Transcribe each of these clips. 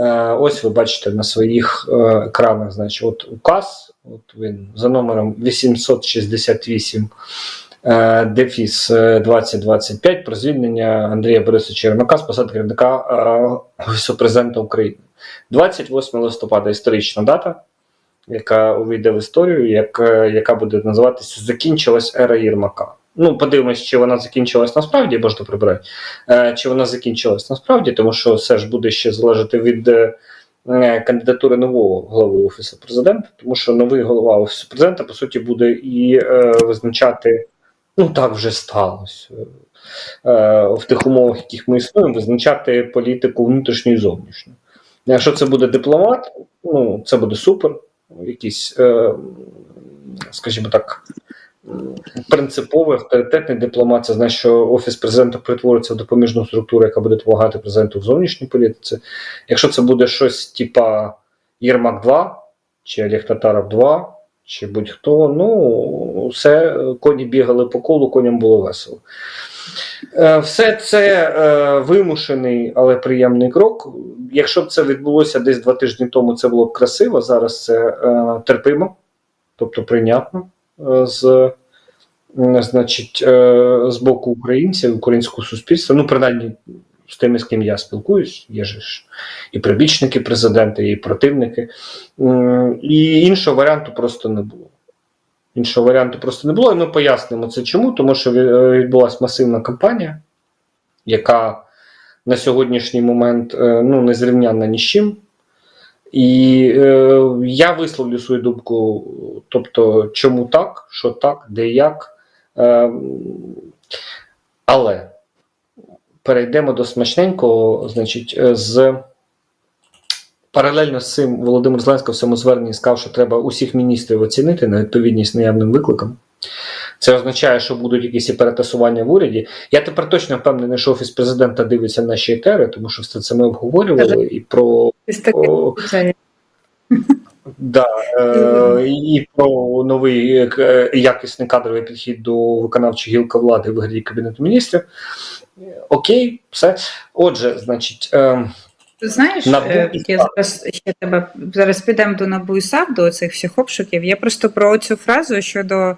Е, Ось ви бачите на своїх е, екранах, значить, от указ, от він за номером 868 е, дефіс е, 2025 про звільнення Андрія Борисовича Єрмака з посади керівника Офісу президента України. 28 листопада історична дата, яка увійде в історію, як, яка буде називатися Закінчилась ера Єрмака. Ну, подивимось, чи вона закінчилась насправді, то прибирай, е, чи вона закінчилась насправді, тому що все ж буде ще залежати від е, е, кандидатури нового голови Офісу президента, тому що новий голова Офісу президента, по суті, буде і визначати, ну так вже сталося. В тих умовах, в яких ми існуємо, визначати політику внутрішню і зовнішню. Якщо це буде дипломат, ну це буде супер. Якийсь, скажімо так, принциповий авторитетний дипломат. Це значить, що офіс президента перетвориться в допоміжну структуру, яка буде допомагати президенту в зовнішній політиці. Якщо це буде щось типа Єрмак 2 чи Олег Татаров 2, чи будь-хто, ну все, коні бігали по колу, коням було весело. Е, Все це е, вимушений, але приємний крок. Якщо б це відбулося десь два тижні тому, це було б красиво. Зараз це е, терпимо, тобто прийнятно з, значить, е, з боку українців, українського суспільства. Ну, принаймні, з тими, з ким я спілкуюсь, є ж і прибічники президента, і противники. І іншого варіанту просто не було. Іншого варіанту просто не було. І ми пояснимо це чому, тому що е, відбулася масивна кампанія, яка на сьогоднішній момент е, ну, не зрівнянна ні з чим. І е, я висловлю свою думку, тобто, чому так, що так, де як. Е, але перейдемо до смачненького, значить, е, з. Паралельно з цим Володимир Зеленський в цьому зверненні сказав, що треба усіх міністрів оцінити на відповідність наявним викликам. Це означає, що будуть якісь і перетасування в уряді. Я тепер точно впевнений, що офіс президента дивиться наші етери, тому що все це ми обговорювали і про Да, е, і про новий е, якісний кадровий підхід до виконавчої гілки влади в вигляді кабінету міністрів. Окей, все. Отже, значить. Е, Ти знаєш, е, я зараз ще тебе зараз підемо до НАБУ і САП, до цих всіх обшуків. Я просто про цю фразу щодо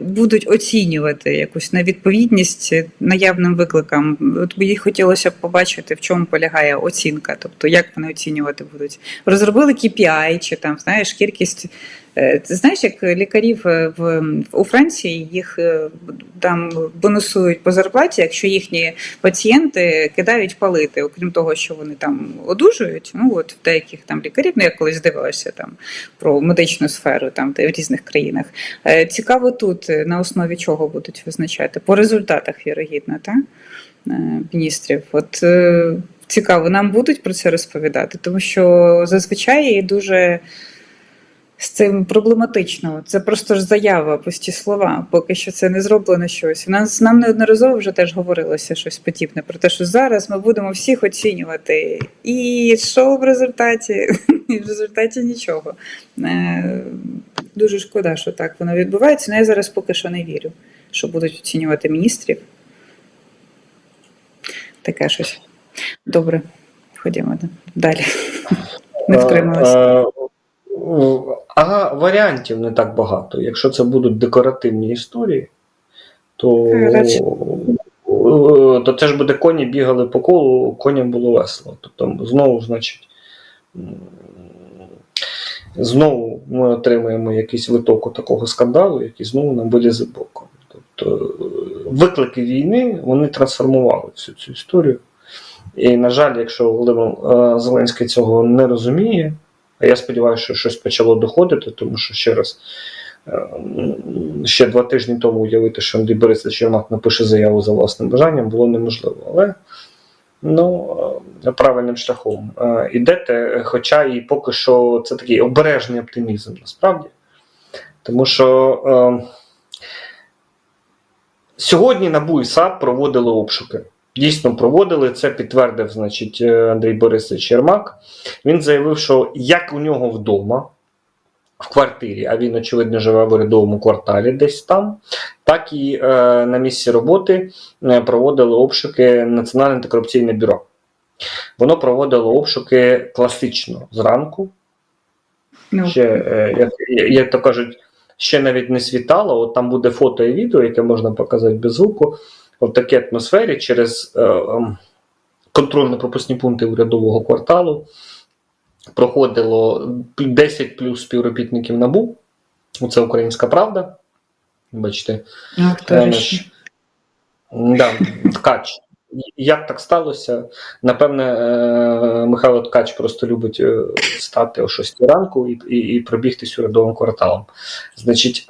будуть оцінювати якусь невідповідність наявним викликам. От мені хотілося б побачити, в чому полягає оцінка, тобто як вони оцінювати будуть. Розробили KPI, чи там знаєш кількість. Е, знаєш, як лікарів е, в у Франції їх е, там бонусують по зарплаті, якщо їхні пацієнти кидають палити, окрім того, що вони там одужують. Ну от деяких там лікарів, ну я колись дивилася там про медичну сферу, там де в різних країнах. Цікаво тут на основі чого будуть визначати по результатах, вірогідно, так? е, міністрів. От цікаво, нам будуть про це розповідати, тому що зазвичай дуже. З цим проблематично. Це просто ж заява, пусті слова. Поки що це не зроблено щось. У нас нам неодноразово вже теж говорилося щось подібне про те, що зараз ми будемо всіх оцінювати. І що в результаті? І в результаті нічого. Е, Дуже шкода, що так воно відбувається. але я зараз поки що не вірю, що будуть оцінювати міністрів. Таке щось. Добре, ходімо далі. Не втрималася. Е, А варіантів не так багато. Якщо це будуть декоративні історії, то, Е, то це ж буде коні бігали по колу, коням було весело. Тобто, знову, значить, знову ми отримаємо якийсь виток такого скандалу, який знову нам вилізе боком. Тобто виклики війни вони трансформували всю цю історію. І, на жаль, якщо Володимир е, Зеленський цього не розуміє, а я сподіваюся, що щось почало доходити, тому що ще раз, е, ще два тижні тому уявити, що Андрій Борисович Єрмак напише заяву за власним бажанням, було неможливо. Але ну, е, правильним шляхом е, ідете, хоча і поки що це такий обережний оптимізм насправді. Тому що е, сьогодні НАБУ і САП проводили обшуки. Дійсно проводили це, підтвердив значить, е, Андрій Борисович Єрмак. Він заявив, що як у нього вдома, в квартирі, а він, очевидно, живе в урядовому кварталі десь там, так і е, на місці роботи е, проводили обшуки Національне антикорупційне бюро. воно проводило обшуки класично зранку. Ну, Ще, е, як, як то кажуть, ще навіть не світало. От там буде фото і відео, яке можна показати без звуку. В такій атмосфері через е, ем, контрольно-пропускні пункти урядового кварталу проходило 10 плюс співробітників НАБУ. Це українська правда. Бачите, а хто Е? Да, ткач. Як так сталося? Напевне, е, Михайло Ткач просто любить встати о 6 ранку і, і, і пробігтись урядовим кварталом. Значить,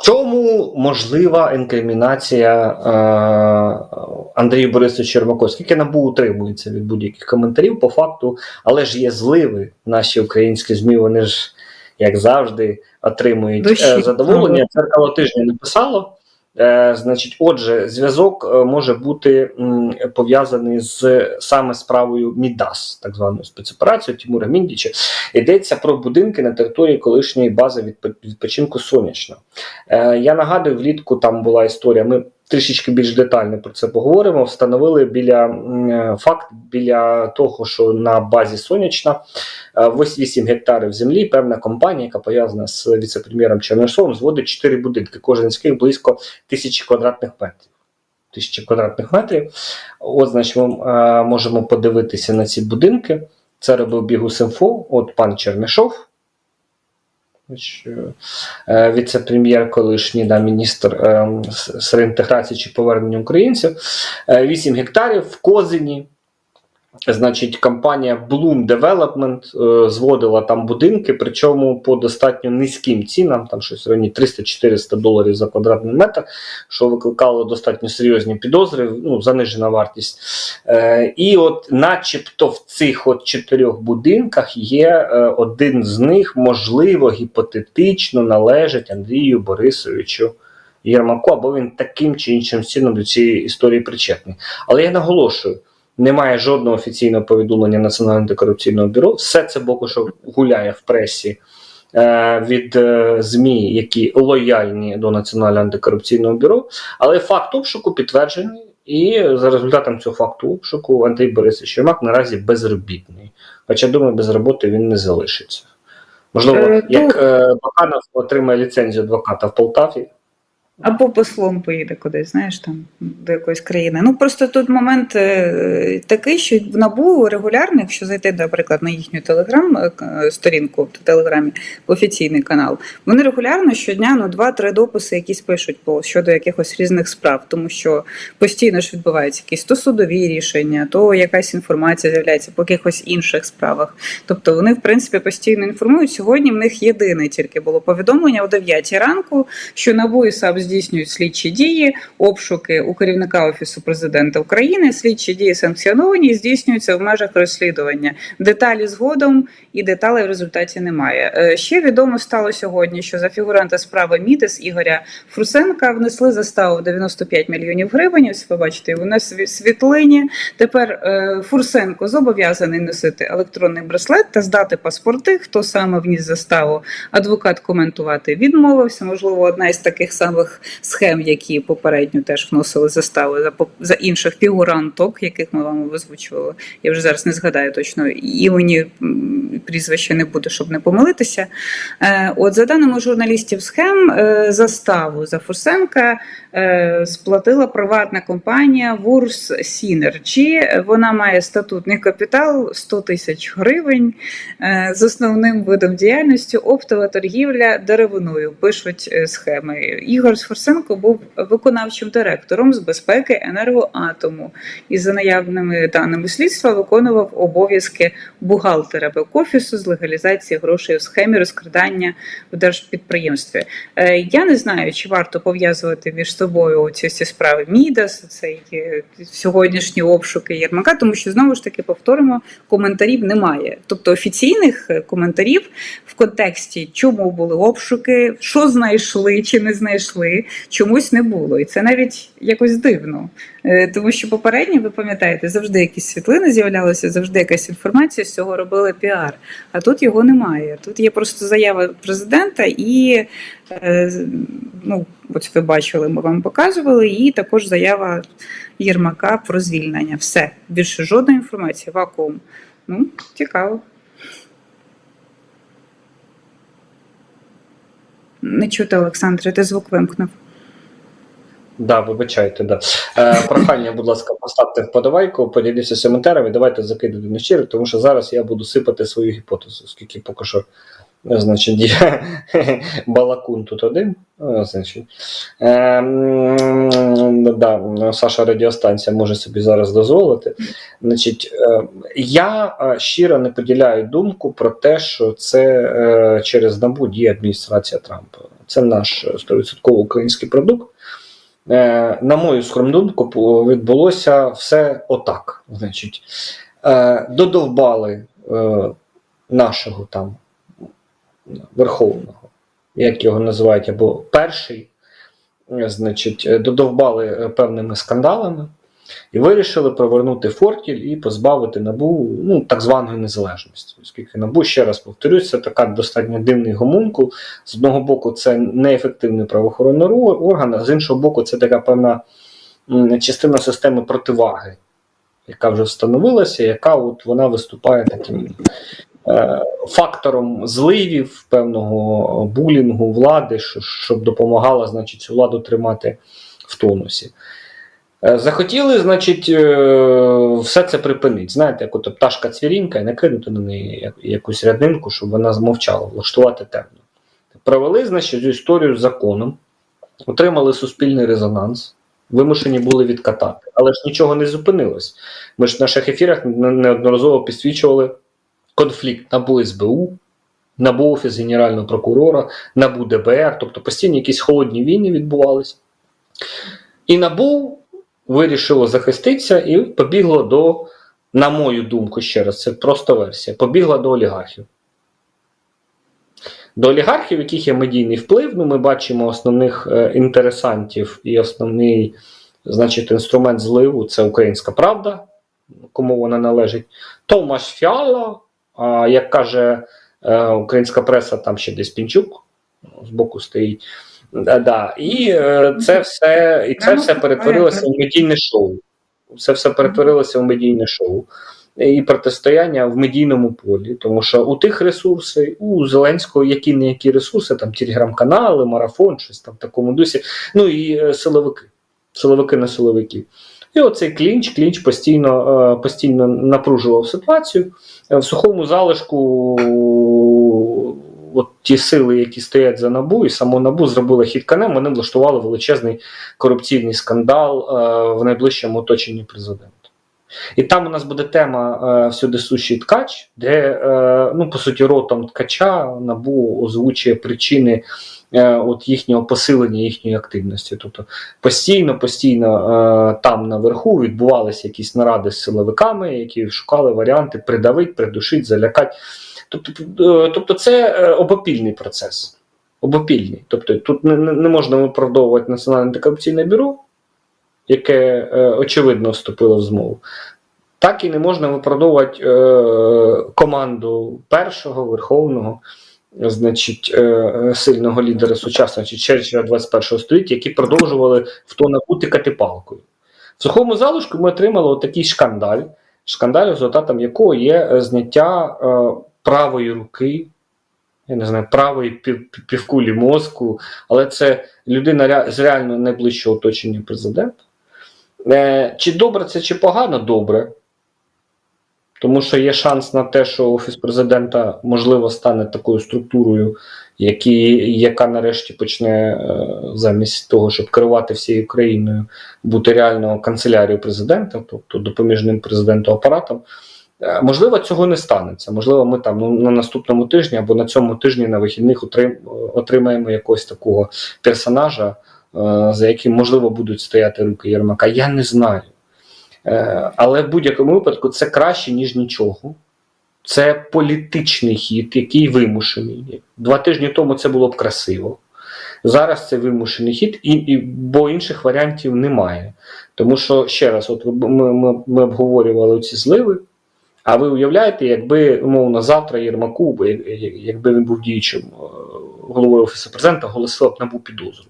чому можлива інкримінація е, Андрію Борисовичу Чермаку? Скільки набу утримується від будь-яких коментарів по факту, але ж є зливи. Наші українські ЗМІ, вони ж, як завжди, отримують е, задоволення. Церкало тижня написало. Е, значить, отже, зв'язок е, може бути пов'язаний з саме справою Мідас, так званою спецоперацією Тимура Міндіча. Йдеться про будинки на території колишньої бази відпочинку Сонячна. Е, я нагадую, влітку там була історія. Ми трішечки більш детально про це поговоримо. Встановили біля е, факт біля того, що на базі Сонячна е, ось 8 гектарів землі. Певна компанія, яка пов'язана з віце-прем'єром Чернишовим, зводить 4 будинки, кожен з яких близько тисячі квадратних метрів. Тисячі квадратних метрів. От, значить, ми е, можемо подивитися на ці будинки. Це робив Бігус.Інфо, от пан Чернишов. Значить, е, Віце-прем'єр, колишній да, міністр е, з реінтеграції чи повернення українців. Е, 8 гектарів в Козині. Значить, компанія Bloom Development е, зводила там будинки, причому по достатньо низьким цінам, там щось районі 300-400 доларів за квадратний метр, що викликало достатньо серйозні підозри, ну, занижена вартість. Е, і от, начебто, в цих от чотирьох будинках є е, один з них, можливо, гіпотетично належить Андрію Борисовичу Єрмаку, або він таким чи іншим чином до цієї історії причетний. Але я наголошую. Немає жодного офіційного повідомлення Національного антикорупційного бюро. Все це поки що гуляє в пресі е, від е, ЗМІ, які лояльні до Національного антикорупційного бюро. Але факт обшуку підтверджений, і за результатом цього факту обшуку Андрій Борисович Єрмак наразі безробітний. Хоча, думаю, без роботи він не залишиться. Можливо, Е, як е, Баканов отримає ліцензію адвоката в Полтаві, Або послом поїде кудись, знаєш, там до якоїсь країни. Ну просто тут момент е, такий, що в набу регулярно, якщо зайти, наприклад, на їхню телеграм е, к- сторінку в телеграмі, в офіційний канал, вони регулярно щодня ну два-три дописи якісь пишуть по щодо якихось різних справ, тому що постійно ж відбуваються якісь то судові рішення, то якась інформація з'являється по якихось інших справах. Тобто вони, в принципі, постійно інформують. Сьогодні в них єдине тільки було повідомлення о 9 ранку, що НАБУ і САП здійснюють слідчі дії, обшуки у керівника офісу президента України. Слідчі дії санкціоновані і здійснюються в межах розслідування. Деталі згодом і деталей в результаті немає. Е, Ще відомо стало сьогодні, що за фігуранта справи Мідес Ігоря Фрусенка внесли заставу в 95 мільйонів гривень. Ось ви бачите, вона сві- світлині. Тепер е, Фурсенко зобов'язаний носити електронний браслет та здати паспорти. Хто саме вніс заставу? Адвокат коментувати відмовився. Можливо, одна із таких самих схем, які попередньо теж вносили застави за за інших фігуранток, яких ми вам озвучували. Я вже зараз не згадаю точно імені прізвища не буду, щоб не помилитися. Е, От за даними журналістів схем, е, заставу за Фурсенка е, сплатила приватна компанія Вурс Сінерчі. Вона має статутний капітал 100 тисяч гривень з основним видом діяльності оптова торгівля деревиною. Пишуть схеми. Ігор Фурсенко був виконавчим директором з безпеки енергоатому і за наявними даними слідства виконував обов'язки бухгалтера бек-офісу з легалізації грошей у схемі розкрадання в держпідприємстві. Е, Я не знаю, чи варто пов'язувати між собою ці всі справи Мідас, цей е, сьогоднішні обшуки Єрмака, тому що знову ж таки повторимо, коментарів немає. Тобто офіційних е, коментарів в контексті, чому були обшуки, що знайшли чи не знайшли, чомусь не було. І це навіть якось дивно. Е, Тому що попередні, ви пам'ятаєте, завжди якісь світлини з'являлися, завжди якась інформація з цього робили піар. А тут його немає. Тут є просто заява президента і е, ну, ось ви бачили, ми вам показували, і також заява Єрмака про звільнення. Все. Більше жодної інформації, вакуум. Ну, цікаво. Не чути, Олександре, ти звук вимкнув. Да, вибачайте, да. Е, прохання, будь ласка, поставте вподобайку, поділіться коментарями, давайте закидати на щиро, тому що зараз я буду сипати свою гіпотезу, оскільки поки що, е, значить, я балакун тут один. е, Значить, е, да, Саша радіостанція може собі зараз дозволити. Значить, е, я е, щиро не поділяю думку про те, що це е, через НАБУ діє адміністрація Трампа. Це наш е, 100% український продукт. Е, на мою скромну думку, відбулося все отак. Значить, е, додовбали е, нашого там верховного, як його називають, або перший, е, значить, е, додовбали е, певними скандалами і вирішили провернути фортіль і позбавити набу ну, так званої незалежності. Оскільки набу, ще раз повторюсь, це така достатньо дивний гомункул. З одного боку, це неефективний правоохоронний орган, а з іншого боку, це така певна частина системи противаги, яка вже встановилася, яка от вона виступає таким е, фактором зливів, певного булінгу влади, щоб допомагала значить, цю владу тримати в тонусі. Е, Захотіли, значить, е, все це припинити. Знаєте, як от пташка цвірінка і накинути на неї якусь рядинку, щоб вона змовчала, влаштувати темно. Провели, значить, цю історію з законом, отримали суспільний резонанс, вимушені були відкатати. Але ж нічого не зупинилось. Ми ж в наших ефірах неодноразово підсвічували конфлікт НАБУ СБУ, НАБУ Офіс Генерального прокурора, НАБУ ДБР, тобто постійні якісь холодні війни відбувалися. І НАБУ вирішило захиститися і побігло до, на мою думку, ще раз, це просто версія, побігла до олігархів. До олігархів, яких є медійний вплив, ну, ми бачимо основних е, інтересантів і основний значить, інструмент зливу це українська правда, кому вона належить. Томаш Фіала, а, як каже е, українська преса, там ще десь Пінчук збоку стоїть. Да, да. І е, це все, і це все перетворилося в медійне шоу. Це все перетворилося в медійне шоу. І протистояння в медійному полі, тому що у тих ресурси, у Зеленського які не які ресурси, там телеграм-канали, марафон, щось там в такому дусі. Ну і е, силовики, силовики на силовиків. І оцей клінч, клінч постійно, е, постійно напружував ситуацію. В сухому залишку от ті сили, які стоять за набу, і само набу зробили хід конем, вони влаштували величезний корупційний скандал е, в найближчому оточенні президента. І там у нас буде тема е, всюди суші ткач, де, е, ну, по суті, ротом ткача набу озвучує причини е, от їхнього посилення їхньої активності. Тобто постійно, постійно е, там наверху відбувалися якісь наради з силовиками, які шукали варіанти придавити, придушити, залякати. Тобто, е, тобто це е, обопільний процес. Обопільний. Тобто тут не, не можна виправдовувати Національне антикорупційне бюро, яке е, очевидно вступило в змову. Так і не можна виправдовувати команду першого верховного, значить, сильного лідера сучасного чи Черчилля 21 століття, які продовжували в то набутикати палкою. В сухому залишку ми отримали такий шкандаль, шкандаль, результатом якого є зняття правої руки, я не знаю, правої пів, пів- півкулі мозку, але це людина з реально найближчого оточення президента. Е, чи добре це, чи погано? Добре. Тому що є шанс на те, що Офіс президента можливо стане такою структурою, які, яка нарешті почне е, замість того, щоб керувати всією країною, бути реально канцелярією президента, тобто допоміжним президенту апаратом. Е, Можливо, цього не станеться. Можливо, ми там ну, на наступному тижні або на цьому тижні на вихідних отрим, отримаємо якогось такого персонажа, е, за яким можливо будуть стояти руки Єрмака. Я не знаю. Е, Але в будь-якому випадку це краще, ніж нічого. Це політичний хід, який вимушений. Два тижні тому це було б красиво. Зараз це вимушений хід, і, і, бо інших варіантів немає. Тому що ще раз, от ми, ми, ми обговорювали ці зливи. А ви уявляєте, якби умовно завтра Єрмаку, якби він був діючим е, головою офісу президента, оголосила б набу підозру.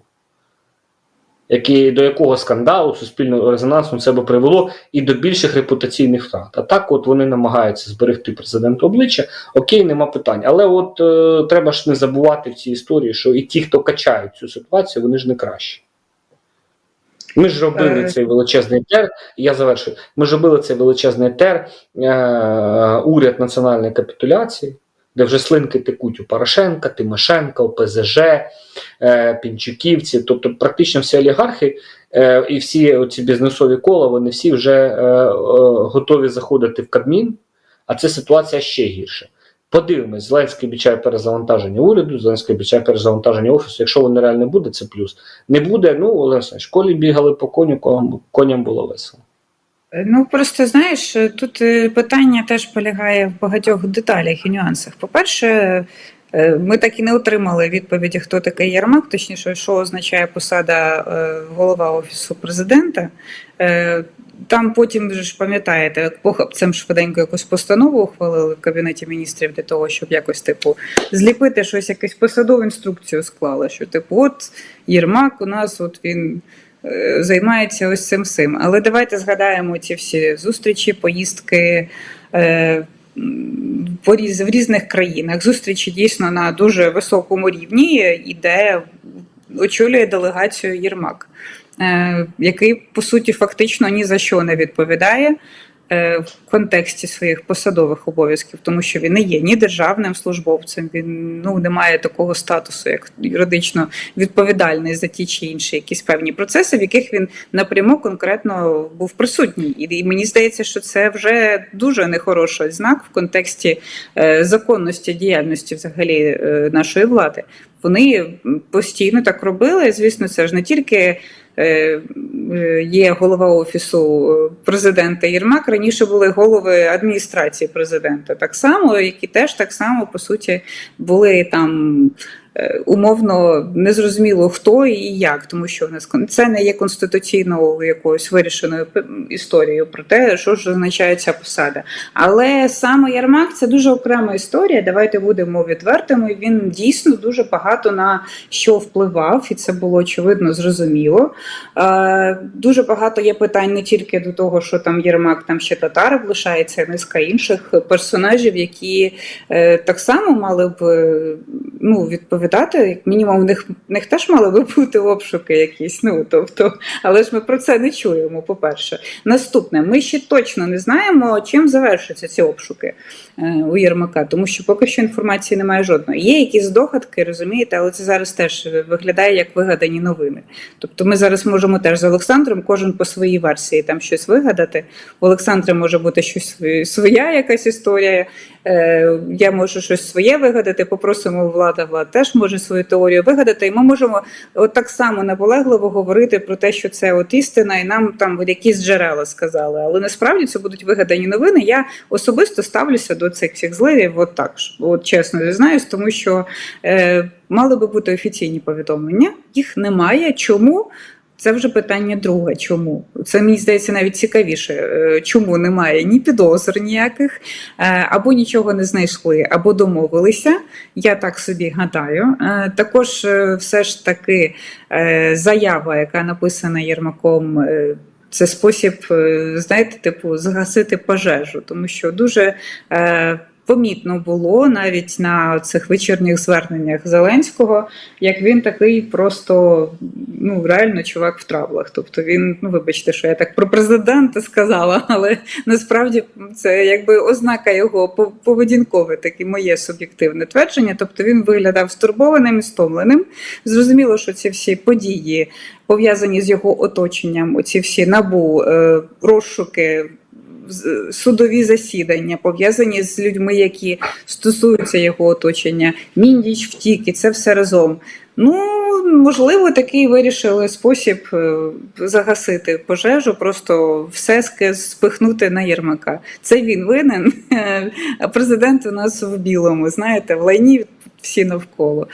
Який, до якого скандалу суспільного резонансу це би привело і до більших репутаційних втрат. А так, от вони намагаються зберегти президенту обличчя. Окей, нема питань. Але от е, треба ж не забувати в цій історії, що і ті, хто качають цю ситуацію, вони ж не кращі. Ми ж робили Е. цей величезний тер, я завершую. Ми ж робили цей величезний тер, е, уряд національної капітуляції, де вже слинки текуть у Порошенка, Тимошенка, у ПЗЖ, е, Пінчуківці, тобто практично всі олігархи е, і всі ці бізнесові кола, вони всі вже е, е, готові заходити в Кабмін, а це ситуація ще гірша. Подивимось, Зеленський обіцяє перезавантаження уряду, Зеленський обіцяє перезавантаження офісу. Якщо воно реально буде, це плюс. Не буде, ну, Олег в школі бігали по коню, коням- було весело. Ну просто знаєш, тут е, питання теж полягає в багатьох деталях і нюансах. По-перше, е, ми так і не отримали відповіді, хто такий Єрмак, точніше, що означає посада е, голова офісу президента. Там потім ж пам'ятаєте, похапцем швиденько якусь постанову ухвалили в кабінеті міністрів для того, щоб якось типу зліпити щось, якусь посадову інструкцію склали. Що типу, от Єрмак у нас, от він е, займається ось цим всім. Але давайте згадаємо ці всі зустрічі, поїздки. е, в різних країнах зустрічі дійсно на дуже високому рівні, і де очолює делегацію Єрмак, який по суті фактично ні за що не відповідає е, в контексті своїх посадових обов'язків, тому що він не є ні державним службовцем, він ну не має такого статусу, як юридично відповідальний за ті чи інші якісь певні процеси, в яких він напряму конкретно був присутній. І, мені здається, що це вже дуже нехороший знак в контексті е, законності діяльності взагалі е, нашої влади. Вони постійно так робили. Звісно, це ж не тільки. Е, Є голова офісу е, президента Єрмак. Раніше були голови адміністрації президента, так само, які теж так само по суті були там умовно незрозуміло хто і як, тому що в нас це не є конституційною якоюсь вирішеною історією про те, що ж означає ця посада. Але саме Ярмак це дуже окрема історія. Давайте будемо відвертими. Він дійсно дуже багато на що впливав, і це було очевидно зрозуміло. Е, Дуже багато є питань не тільки до того, що там Єрмак, там ще Татаров лишається, низка інших персонажів, які е, так само мали б е, ну, відповідати. Як мінімум, в них, в них теж мали би бути обшуки якісь. Ну тобто, але ж ми про це не чуємо. По-перше, наступне, ми ще точно не знаємо, чим завершаться ці обшуки е, у Єрмака, тому що поки що інформації немає жодної. Є якісь здогадки, розумієте, але це зараз теж виглядає як вигадані новини. Тобто ми зараз можемо теж з Олександром кожен по своїй версії там щось вигадати. У Олександра може бути щось своя якась історія. Е, Я можу щось своє вигадати. Попросимо влада, влада теж може свою теорію вигадати. І ми можемо от так само наполегливо говорити про те, що це от істина, і нам там якісь джерела сказали. Але насправді це будуть вигадані новини. Я особисто ставлюся до цих всіх зливів. От так от чесно зізнаюсь, тому що е, мали би бути офіційні повідомлення. Їх немає. Чому? Це вже питання друге. Чому? Це мені здається навіть цікавіше. Е, Чому немає ні підозр ніяких, е, або нічого не знайшли, або домовилися. Я так собі гадаю. Е, Також все ж таки заява, яка написана Єрмаком. Це спосіб, знаєте, типу, згасити пожежу, тому що дуже помітно було навіть на цих вечірніх зверненнях Зеленського, як він такий просто ну реально чувак в травлах. Тобто він, ну вибачте, що я так про президента сказала, але насправді це якби ознака його пов- поведінкове, таке моє суб'єктивне твердження. Тобто він виглядав стурбованим і стомленим. Зрозуміло, що ці всі події пов'язані з його оточенням, оці всі набу, е, розшуки. Судові засідання пов'язані з людьми, які стосуються його оточення. Міндіч втік, і це все разом. Ну, можливо, такий вирішили спосіб е, загасити пожежу, просто все спихнути на Єрмака. Це він винен, а президент у нас в білому. Знаєте, в лайні всі навколо.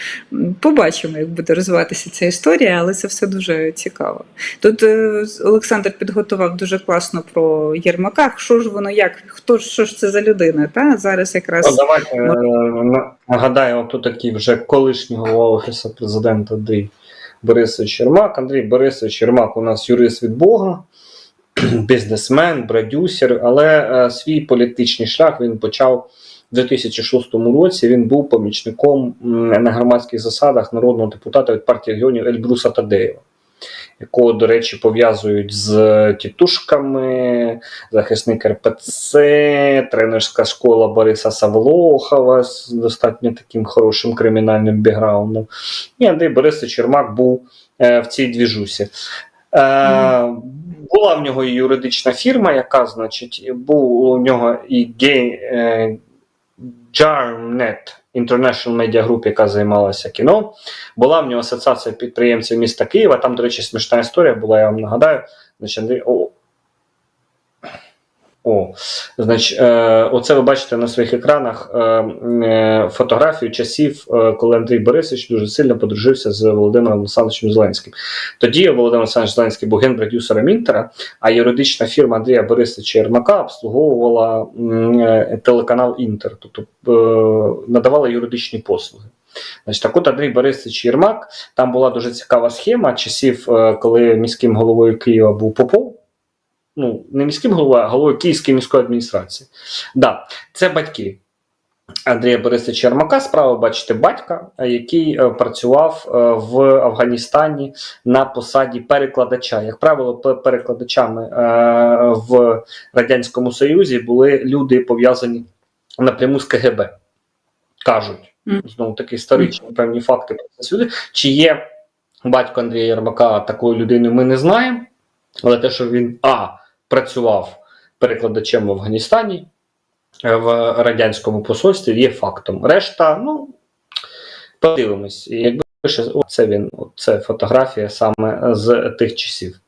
Побачимо, як буде розвиватися ця історія, але це все дуже цікаво. Тут е, Олександр підготував дуже класно про Єрмака. Що ж воно як? Хто що ж це за людина? Та зараз якраз Ну, давайте е, на- нагадаємо, хто такий вже колишній голова Офісу президента Андрій Борисович Єрмак. Андрій Борисович Єрмак у нас юрист від Бога, бізнесмен, продюсер, але е, свій політичний шлях він почав у 2006 році. Він був помічником на громадських засадах народного депутата від партії регіонів Ельбруса Тадеєва. Якого, до речі, пов'язують з тітушками, захисник РПЦ, тренерська школа Бориса Савлохова з достатньо таким хорошим кримінальним бекграундом. І Андрій Борисович Чермак був е, в цій двіжусі. Е, Була в нього і юридична фірма, яка, значить, був у нього і гей, е, Jarnet International Media Group, яка займалася кіно. Була в нього асоціація підприємців міста Києва. Там, до речі, смішна історія була, я вам нагадаю. Значить, о, значить, е, оце ви бачите на своїх екранах е, е, фотографію часів, коли Андрій Борисович дуже сильно подружився з Володимиром Олександровичем Зеленським. Тоді Володимир Олександрович Зеленський був генпродюсером Інтера, а юридична фірма Андрія Борисовича Єрмака обслуговувала телеканал Інтер, тобто надавала юридичні послуги. Значить, так от Андрій Борисович Єрмак, там була дуже цікава схема часів, коли міським головою Києва був Попов. Ну, не міським головою, а головою Київської міської адміністрації. Да, це батьки. Андрія Борисовича Єрмака, справа бачите, батька, який е, працював е, в Афганістані на посаді перекладача. Як правило, перекладачами е, в Радянському Союзі були люди пов'язані напряму з КГБ. Кажуть, знову таки історичні певні факти про це сюди. Чи є батько Андрія Єрмака такою людиною, ми не знаємо. Але те, що він А працював перекладачем в Афганістані е, в радянському посольстві, є фактом. Решта, ну подивимось. Якби ще оце він, це фотографія саме з тих часів.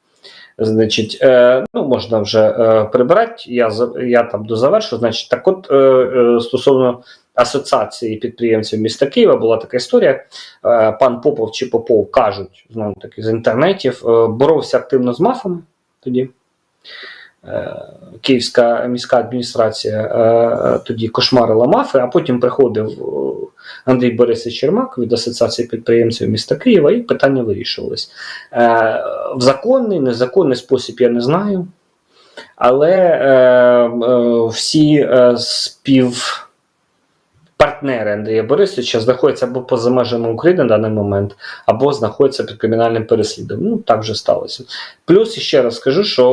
Значить, е, ну можна вже е, прибирати. Я я там дозавершу. Значить, так от е, е, стосовно асоціації підприємців міста Києва була така історія. Е, пан Попов чи Попов кажуть знову таки з інтернетів, е, боровся активно з мафами тоді. Е, Київська міська адміністрація е, тоді кошмарила мафи, а потім приходив е, Андрій Борисович Чермак від Асоціації підприємців міста Києва, і питання вирішувались. В законний, незаконний спосіб я не знаю. Але всі спів партнери Андрія Борисовича знаходяться або поза межами України на даний момент, або знаходяться під кримінальним переслідуванням. Ну, так вже сталося. Плюс ще раз скажу, що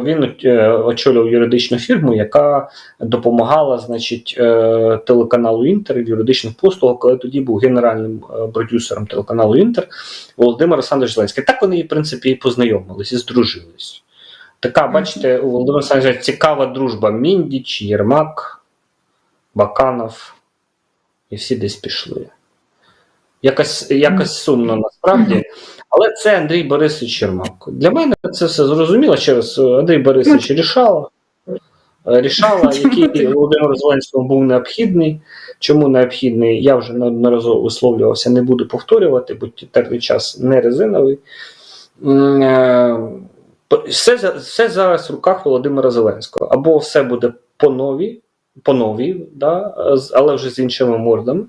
е, він е, очолював юридичну фірму, яка допомагала значить, е, телеканалу Інтер в юридичних послугах, коли тоді був генеральним продюсером телеканалу Інтер Володимир Олександрович Зеленський. Так вони, в принципі, і познайомились і здружились. Така, бачите, у Володимира Олександровича цікава дружба. Міндіч, Єрмак, Баканов. І всі десь пішли. Якось, якось сумно насправді. Але це Андрій Борисович Єрмак. Для мене це все зрозуміло. Ще раз, Андрій Борисович рішала. Рішала, який Володимиру Зеленському був необхідний. Чому необхідний? Я вже неодноразово висловлювався, не буду повторювати, бо терний час не резиновий. Е, Все, все зараз в руках Володимира Зеленського. Або все буде по новій, по новій, да, але вже з іншими мордами,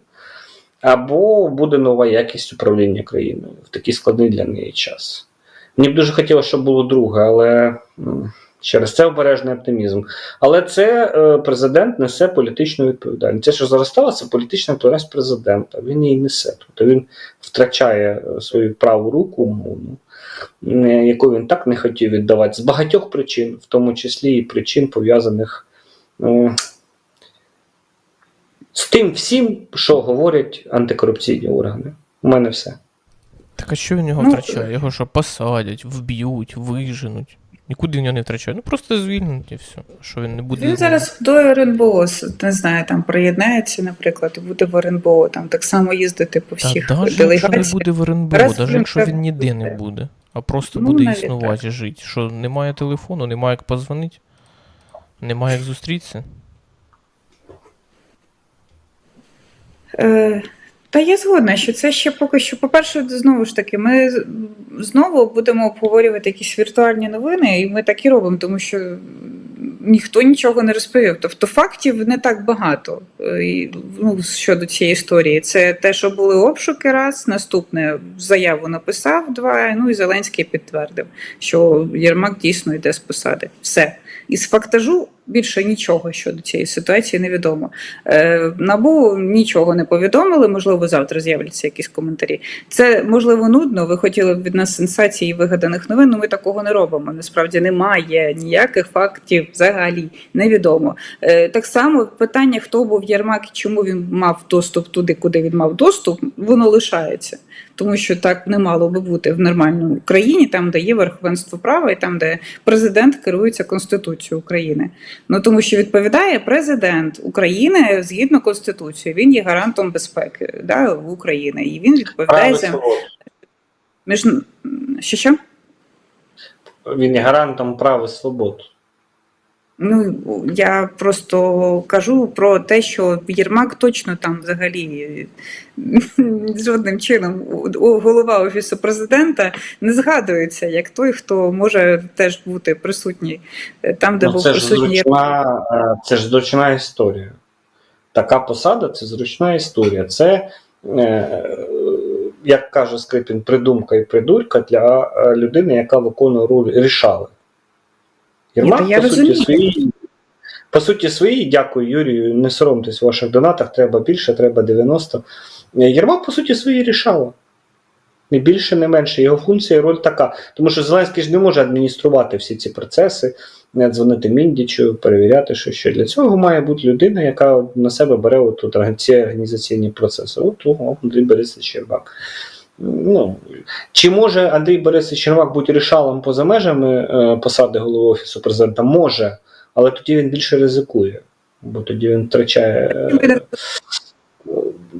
або буде нова якість управління країною в такий складний для неї час. Мені б дуже хотілося, щоб було друге, але через це обережний оптимізм. Але це е, президент несе політичну відповідальність. Це, що зараз сталося, це політична відповідальність президента. Він її несе. Тобто він втрачає е, свою праву руку, умовно, е, яку він так не хотів віддавати з багатьох причин, в тому числі і причин пов'язаних з тим всім, що говорять антикорупційні органи. У мене все. Так а що він його Ну, втрачає? Його що посадять, вб'ють, виженуть. Нікуди в нього не втрачають. Ну просто звільнять і все. Що він не буде. Він зараз до РНБО, не знаю, там приєднається, наприклад, і буде в РНБО, там так само їздити по Та всіх навіть якщо не буде в РНБО, Раз навіть якщо він ніде не буде. буде, а просто Ну, буде існувати, жити. Що немає телефону, немає як позвонити, немає як зустрітися. Е, Та я згодна, що це ще поки що. По-перше, знову ж таки, ми знову будемо обговорювати якісь віртуальні новини, і ми так і робимо, тому що ніхто нічого не розповів. Тобто фактів не так багато е, і, ну, щодо цієї історії. Це те, що були обшуки раз, наступне заяву написав два. Ну і Зеленський підтвердив, що Єрмак дійсно йде з посади. Все. Із фактажу більше нічого щодо цієї ситуації невідомо. Е, Набу нічого не повідомили, можливо, завтра з'являться якісь коментарі. Це можливо нудно. Ви хотіли б від нас сенсацій і вигаданих новин. але ми такого не робимо. Насправді немає ніяких фактів взагалі невідомо. Е, Так само питання, хто був Єрмак і чому він мав доступ туди, куди він мав доступ, воно лишається. Тому що так не мало би бути в нормальній Україні, там, де є верховенство права, і там, де президент керується Конституцією України. Ну тому що відповідає президент України згідно Конституції. Він є гарантом безпеки да, в Україні, і він відповідає за між що що? Він є гарантом прав і свобод. Ну я просто кажу про те, що Єрмак точно там взагалі жодним чином голова офісу президента не згадується як той, хто може теж бути присутній е, там, де Ну, був це присутній Єрмак. зручна, е, це ж зручна історія. Така посада це зручна історія. Це, е, як каже Скрипін, придумка і придурка для людини, яка виконує роль рішали. Єрмак, я по суті, своїй. По суті, своїй, дякую, Юрію. Не соромтесь в ваших донатах, треба більше, треба 90. Е, Єрмак, по суті, своїй рішала. Не більше, не менше. Його функція і роль така. Тому що Зеленський ж не може адмініструвати всі ці процеси, не дзвонити Міндічу, перевіряти, що що. Для цього має бути людина, яка на себе бере отут ці організаційні процеси. От Андрій Борисович Єрмак. Ну, чи може Андрій Борисович Єрмак бути рішалом поза межами е, посади голови офісу президента? Може, але тоді він більше ризикує, бо тоді він втрачає. е,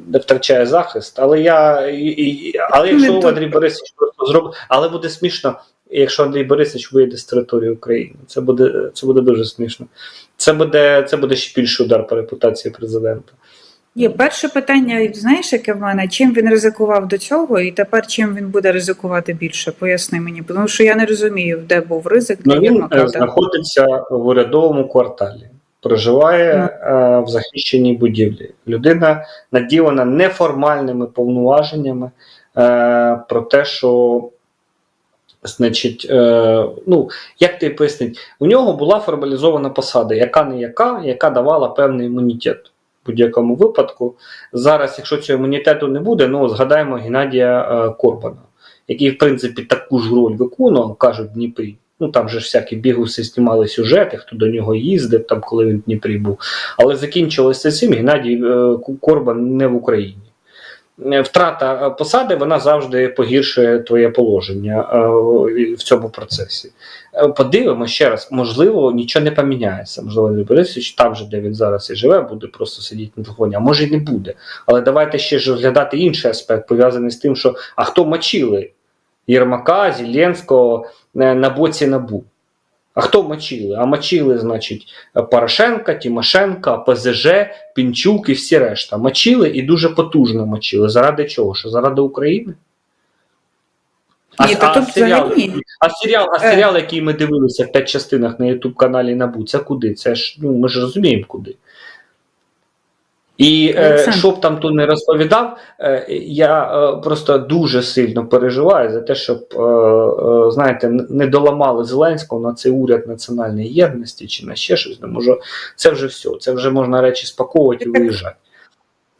не втрачає захист, але я і, і, але якщо Андрій Борисович просто зробить, але буде смішно, якщо Андрій Борисович вийде з території України. Це буде це буде дуже смішно. Це буде це буде ще більший удар по репутації президента. Є перше питання, знаєш, яке в мене? Чим він ризикував до цього, і тепер чим він буде ризикувати більше? Поясни мені, тому що я не розумію, де був ризик для Ну, він е, знаходиться в урядовому кварталі, проживає е, в захищеній будівлі. Людина наділена неформальними повноваженнями е, про те, що. Значить, е, ну як ти пояснить, у нього була формалізована посада, яка не яка, яка давала певний імунітет будь-якому випадку. Зараз, якщо цього імунітету не буде, ну згадаємо Геннадія е, Корбана, який, в принципі, таку ж роль виконував, кажуть Дніпрі. Ну там же ж всякі бігуси знімали сюжети, хто до нього їздив, там коли він в Дніпрі був. Але закінчилося цим Геннадій е, Корбан не в Україні. Е, Втрата посади вона завжди погіршує твоє положення в цьому процесі. Е, Подивимося ще раз, можливо, нічого не поміняється. Можливо, Андрій Борисович там же, де він зараз і живе, буде просто сидіти на телефоні, а може й не буде. Але давайте ще ж розглядати інший аспект, пов'язаний з тим, що а хто мочили Єрмака, Зеленського е, на боці набу. А хто мочили? А мочили, значить, Порошенка, Тимошенка, ПЗЖ, Пінчук і всі решта. Мочили і дуже потужно мочили. Заради чого? Що заради України? Ні, та тут взагалі- а серіал, а Е. серіал, який ми дивилися в п'ять частинах на Ютуб каналі Набу, це куди? Це ж ну ми ж розуміємо куди. І е, що б там то не розповідав, е, я е, просто дуже сильно переживаю за те, щоб е, е, знаєте, не доламали Зеленського на цей уряд національної єдності чи на ще щось. Тому що це вже все. Це вже можна речі спаковувати і виїжджати.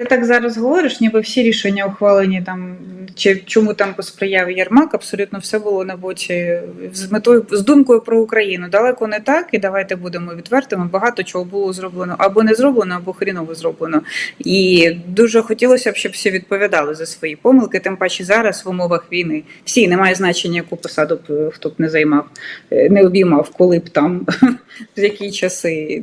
Ти так зараз говориш, ніби всі рішення ухвалені там, чи чому там посприяв Єрмак, абсолютно все було на боці з метою з думкою про Україну. Далеко не так, і давайте будемо відвертими. Багато чого було зроблено або не зроблено, або хріново зроблено. І дуже хотілося б, щоб всі відповідали за свої помилки. Тим паче зараз в умовах війни всі немає значення, яку посаду б хто б не займав, е, не обіймав, коли б там в які часи.